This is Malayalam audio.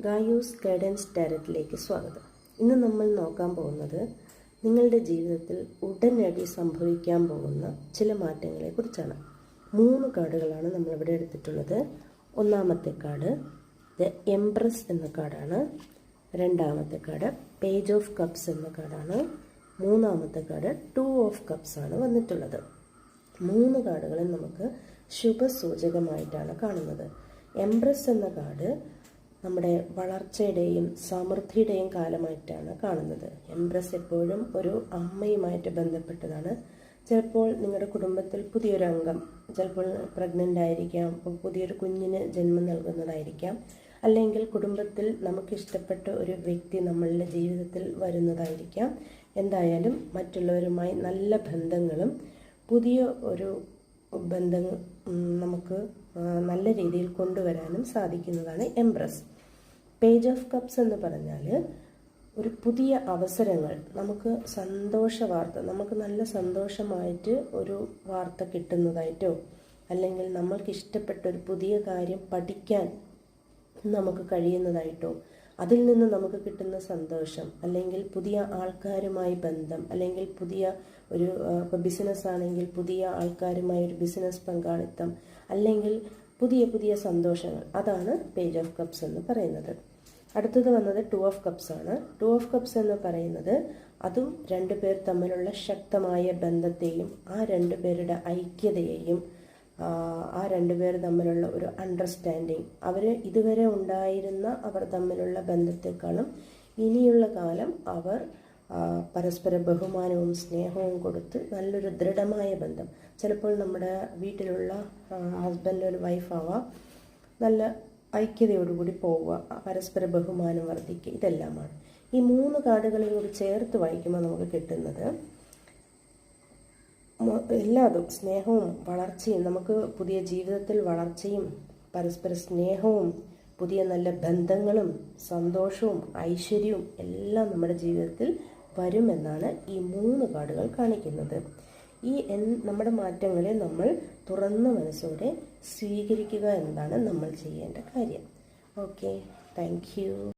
ഗായൂസ് ഗൈഡൻസ് ഡയറക്റ്റിലേക്ക് സ്വാഗതം. ഇന്ന് നമ്മൾ നോക്കാൻ പോകുന്നത് നിങ്ങളുടെ ജീവിതത്തിൽ ഉടനടി സംഭവിക്കാൻ പോകുന്ന ചില മാറ്റങ്ങളെ കുറിച്ചാണ്. മൂന്ന് കാർഡുകളാണ് നമ്മളിവിടെ എടുത്തിട്ടുള്ളത്. ഒന്നാമത്തെ കാർഡ് ദ എംപ്രസ് എന്ന കാർഡാണ്. രണ്ടാമത്തെ കാർഡ് പേജ് ഓഫ് കപ്സ് എന്ന കാർഡാണ്. മൂന്നാമത്തെ കാർഡ് ടു ഓഫ് കപ്സ് ആണ് വന്നിട്ടുള്ളത്. മൂന്ന് കാർഡുകളും നമുക്ക് ശുഭസൂചകമായിട്ടാണ് കാണുന്നത്. എംപ്രസ് എന്ന കാർഡ് നമ്മുടെ വളർച്ചയുടെയും സമൃദ്ധിയുടെയും കാലമായിട്ടാണ് കാണുന്നത്. എംപ്രസ് എപ്പോഴും ഒരു അമ്മയുമായിട്ട് ബന്ധപ്പെട്ടതാണ്. ചിലപ്പോൾ നിങ്ങളുടെ കുടുംബത്തിൽ പുതിയൊരു അംഗം ചിലപ്പോൾ പ്രഗ്നന്റ് ആയിരിക്കാം പുതിയൊരു കുഞ്ഞിന് ജന്മം നൽകുന്നതായിരിക്കാം. അല്ലെങ്കിൽ കുടുംബത്തിൽ നമുക്കിഷ്ടപ്പെട്ട ഒരു വ്യക്തി നമ്മളുടെ ജീവിതത്തിൽ വരുന്നതായിരിക്കാം. എന്തായാലും മറ്റുള്ളവരുമായി നല്ല ബന്ധങ്ങളും പുതിയ ഒരു ബന്ധം നമുക്ക് നല്ല രീതിയിൽ കൊണ്ടുവരാനും സാധിക്കുന്നതാണ് എംപ്രസ് പേജ് ഓഫ് കപ്സ് എന്ന് പറഞ്ഞാൽ ഒരു പുതിയ അവസരങ്ങൾ നമുക്ക് സന്തോഷ വാർത്ത നമുക്ക് നല്ല സന്തോഷമായിട്ട് ഒരു വാർത്ത കിട്ടുന്നതായിട്ടോ അല്ലെങ്കിൽ നമ്മൾക്ക് ഇഷ്ടപ്പെട്ട ഒരു പുതിയ കാര്യം പഠിക്കാൻ നമുക്ക് കഴിയുന്നതായിട്ടോ അതിൽ നിന്ന് നമുക്ക് കിട്ടുന്ന സന്തോഷം അല്ലെങ്കിൽ പുതിയ ആൾക്കാരുമായി ബന്ധം അല്ലെങ്കിൽ പുതിയ ഒരു ഇപ്പോൾ ബിസിനസ് ആണെങ്കിൽ പുതിയ ആൾക്കാരുമായി ഒരു ബിസിനസ് പങ്കാളിത്തം അല്ലെങ്കിൽ പുതിയ പുതിയ സന്തോഷങ്ങൾ. അതാണ് പേജ് ഓഫ് കപ്സ് എന്ന് പറയുന്നത്. അടുത്തത് വന്നത് ടു ഓഫ് കപ്സ് ആണ്. ടു ഓഫ് കപ്സ് എന്ന് പറയുന്നത് അതും രണ്ടു പേർ തമ്മിലുള്ള ശക്തമായ ബന്ധത്തെയും ആ രണ്ടുപേരുടെ ഐക്യതയെയും ആ രണ്ടുപേർ തമ്മിലുള്ള ഒരു അണ്ടർസ്റ്റാൻഡിങ് അവർ ഇതുവരെ ഉണ്ടായിരുന്ന അവർ തമ്മിലുള്ള ബന്ധത്തെക്കാളും ഇനിയുള്ള കാലം അവർ പരസ്പര ബഹുമാനവും സ്നേഹവും കൊടുത്ത് നല്ലൊരു ദൃഢമായ ബന്ധം. ചിലപ്പോൾ നമ്മുടെ വീട്ടിലുള്ള ഹസ്ബൻഡ് ഒരു വൈഫാവാം നല്ല ഐക്യതയോടുകൂടി പോവുക പരസ്പര ബഹുമാനം വർദ്ധിക്കുക ഇതെല്ലാമാണ്. ഈ മൂന്ന് കാർഡുകളെയും കൂടി ചേർത്ത് വായിക്കുമ്പോൾ നമുക്ക് കിട്ടുന്നത് എല്ലാതും സ്നേഹവും വളർച്ചയും നമുക്ക് പുതിയ ജീവിതത്തിൽ വളർച്ചയും പരസ്പര സ്നേഹവും പുതിയ നല്ല ബന്ധങ്ങളും സന്തോഷവും ഐശ്വര്യവും എല്ലാം നമ്മുടെ ജീവിതത്തിൽ വരുമെന്നാണ് ഈ മൂന്ന് കാർഡുകൾ കാണിക്കുന്നത്. ഈ എൻ നമ്മുടെ മാറ്റങ്ങളെ നമ്മൾ തുറന്ന മനസ്സോടെ സ്വീകരിക്കുക എന്നതാണ് നമ്മൾ ചെയ്യേണ്ട കാര്യം. Okay thank